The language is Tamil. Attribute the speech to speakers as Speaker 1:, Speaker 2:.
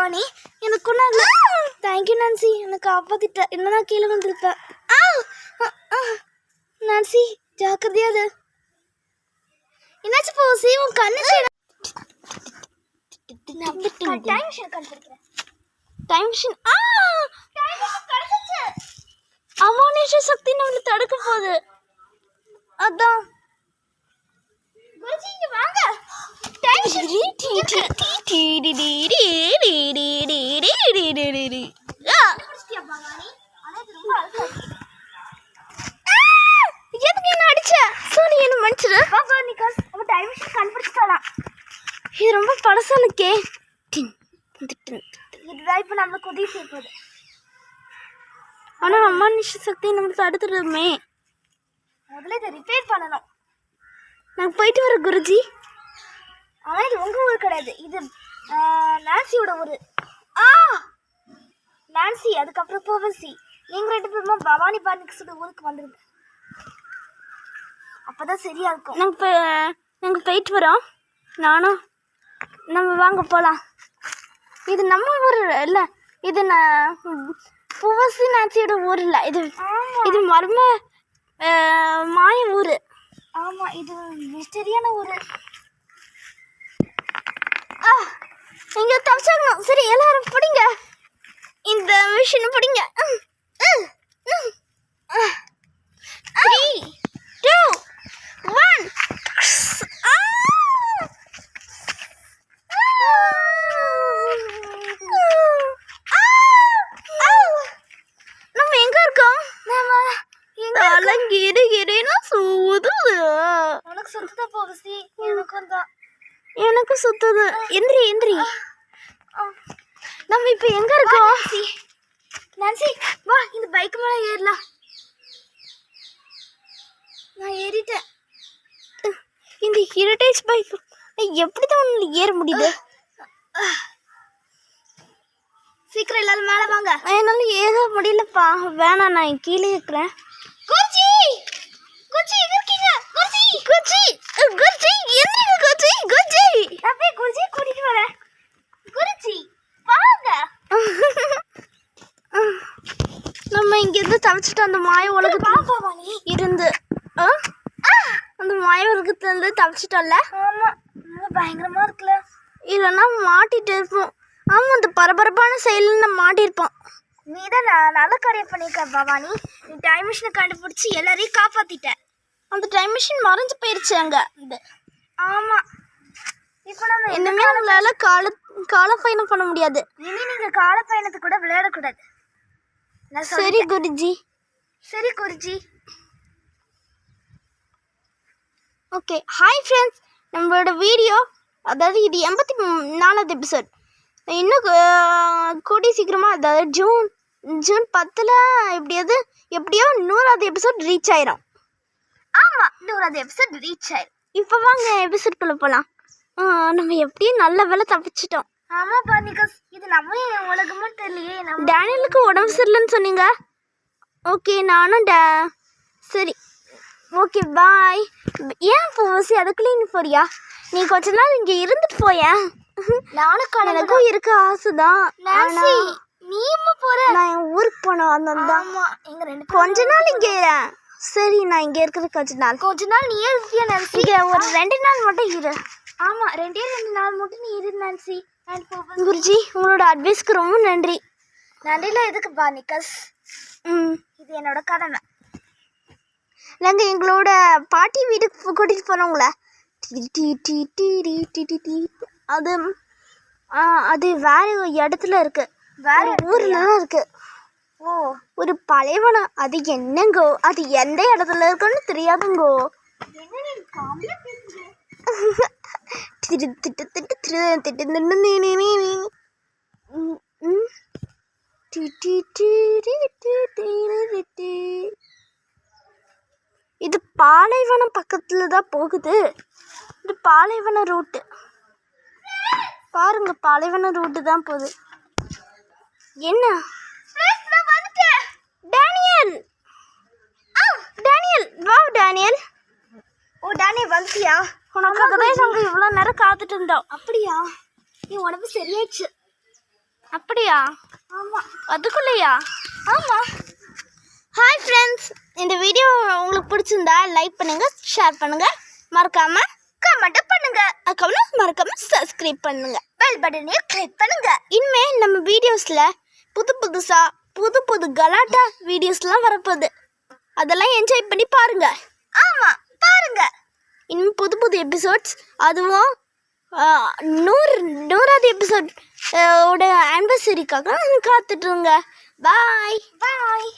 Speaker 1: பவானி எனக்கு தேங்க்யூ நான்சி எனக்கு காப்பாத்திட்ட இல்லைனா கீழே வந்திருப்பேன். நான்சி ஜாக்கிரதையாது என்னாச்சு போசி உன் கண்ணுக்கு டைம் மிஷின் கண்டுபிடிக்கிறேன் டைம் மிஷின் ஆ அமானுஷ சக்தி நம்மளை தடுக்க போகுது அதான் குருஜி இங்க வாங்க டைம் எதுக்கு என்ன அடிச்ச சோனி என்ன மன்னிச்சிரு பாப்பா நிக்காஸ் அவ டைம் மிஷின் கண்டுபிடிச்சிட்டாலாம் இது ரொம்ப பழசானுக்கே இதுதான் இப்போ நம்மளுக்கு உதவி செய்ய போகுது ஆனால் அம்மா நிஷ சக்தி நம்மளுக்கு தடுத்துடுமே முதல்ல இதை ரிப்பேர் பண்ணணும் நான் போயிட்டு வர குருஜி ஆனால் இது உங்கள் ஊர் கிடையாது இது ஆஹ், நான்சியோட ஊர் ஆ நான்சி அதுக்கப்புறம் போவசி நீங்கள் ரெண்டு பேருமா பவானி பாண்டிக்ஸோட ஊருக்கு வந்துருங்க. அப்பதான் சரியா இருக்கும். நாங்கள் இப்போ நாங்கள் போயிட்டு வரோம். நானும் நம்ம வாங்க போகலாம் இது நம்ம ஊர் இல்லை இது நான் புவசி நாச்சியோட ஊர் இல்லை இது இது மர்ம மாய ஊர். ஆமாம் இது மிஸ்டரியான ஊர். ஆ இங்கே தப்பிச்சாகணும் சரி எல்லாரும் பிடிங்க டியூஷன் பிடிங்க. எனக்கு சுத்துது. எந்திரி எந்திரி. நம்ம இப்ப எங்க இருக்கோம்? அதுக்கு மேலே ஏறலாம். நான் ஏறிட்டேன். இந்த ஹெரிட்டேஜ் பைக் எப்படி தான் உன்னால ஏற முடியுது? சீக்கிரம் எல்லாரும் மேலே வாங்க. என்னால ஏற முடியலப்பா. வேணாம் நான் கீழே இருக்கிறேன். குச்சி குச்சி இருக்கீங்க குச்சி குச்சி குச்சி எந்திரிங்க குச்சி குச்சி நான் போய் குச்சி கூட்டிட்டு வரேன் குருச்சி வாங்க நம்ம இங்கிருந்து தவிச்சிட்டு அந்த மாய உலகத்துல இருந்து? அந்த மாய உலகத்துல இருந்து தவிச்சிட்டோம்ல ஆமா. பயங்கரமா இருக்குல்ல. இல்லைன்னா மாட்டிட்டு இருப்போம். ஆமா அந்த பரபரப்பான செயலில் நம்ம மாட்டியிருப்போம் நீ தான் நல்ல காரியம் பண்ணியிருக்க பவானி நீ. டைம் மிஷினை கண்டுபிடிச்சி எல்லாரையும் காப்பாத்திட்ட. அந்த டைம் மிஷின் மறைஞ்சு போயிருச்சு அங்க. இது ஆமா. இப்போ நம்ம இனிமே நம்மளால கால கால பயணம் பண்ண முடியாது. இனி நீங்க கால பயணத்தை கூட விளையாடக்கூடாது. சரி குருஜி. சரி குருஜி. ஓகே ஹாய் ஃப்ரெண்ட்ஸ் நம்மளோட வீடியோ அதாவது இது எண்பத்தி நாலாவது எபிசோட் இன்னும் கு- கூடிய சீக்கிரமாக அதாவது ஜூன் ஜூன் பத்தில் எப்படியாவது எப்படியோ நூறாவது எபிசோட் ரீச் ஆயிரும். ஆமாம் நூறாவது எபிசோட் ரீச் ஆயிரும். இப்போ வாங்க எபிசோட்குள்ளே போகலாம் நம்ம எப்படியும் நல்ல வேலை தப்பிச்சிட்டோம். ஆமாப்பா நிக்கஸ். இது நம்ம உலகமா தெரியலையே நம்ம டேனியலுக்கு உடம்பு சரியில்லைன்னு சொன்னீங்க? ஓகே நானும் டே சரி. Okay bye. ஏன் பூவசி அதுக்குள்ளே நீ போறியா? நீ கொஞ்ச நாள் இங்கே இருந்துட்டு போயேன் நானும் எனக்கும் இருக்க ஆசை தான் நீயும் போற? நான் என் ஊருக்கு போனோம் அந்த எங்க ரெண்டு கொஞ்ச நாள் இங்கே. சரி நான் இங்கே இருக்கிற கொஞ்ச நாள். கொஞ்ச நாள் நீ இருக்கியா நான்சி? இங்கே ஒரு ரெண்டு நாள் மட்டும் இரு. ஆமா ரெண்டே ரெண்டு நாள் மட்டும் நீ இரு நான்சி. குருஜி உங்களோட அட்வைஸ்க்கு ரொம்ப நன்றி. நன்றியில் எதுக்கு பானிகஸ் ம். இது என்னோட கடமை. நாங்கள் எங்களோட பாட்டி வீட்டுக்கு கூட்டிகிட்டு போனோங்களே அது அது வேறு இடத்துல இருக்கு. வேற ஊர்லாம் இருக்குது ஓ. ஒரு பழையவனம் அது என்னங்கோ? அது எந்த இடத்துல இருக்குன்னு தெரியாதுங்கோ. இது பாலைவனம் பக்கத்தில் தான் போகுது இது பாலைவன ரூட்டு பாருங்க பாலைவன ரூட்டு தான் போகுது என்ன டேனியல் டேனியல் வா டேனியல் ஓ டேனியல் வந்துட்டியா உனக்காக தான் நாங்கள் இவ்வளோ நேரம் காத்துட்டு இருந்தோம். அப்படியா? நீ உடம்பு சரியாயிடுச்சு. அப்படியா? ஆமாம். அதுக்குள்ளேயா? ஆமாம் ஹாய் ஃப்ரெண்ட்ஸ் இந்த வீடியோ உங்களுக்கு பிடிச்சிருந்தா லைக் பண்ணுங்க ஷேர் பண்ணுங்க. மறக்காம கமெண்ட் பண்ணுங்க. அதுக்கப்புறம் மறக்காம சப்ஸ்கிரைப் பண்ணுங்க. பெல் பட்டனையும் கிளிக் பண்ணுங்க. இனிமே நம்ம வீடியோஸ்ல புது புதுசா புது புது கலாட்டா வீடியோஸ்லாம் வரப்போகுது. அதெல்லாம் என்ஜாய் பண்ணி பாருங்க. ஆமா பாருங்க. இன்னும் எபிசோட்ஸ் அதுவும் நூறு நூறாவது எபிசோட் ஓட ஆனிவர்சரிக்காக காத்துட்ருங்க பாய் பாய்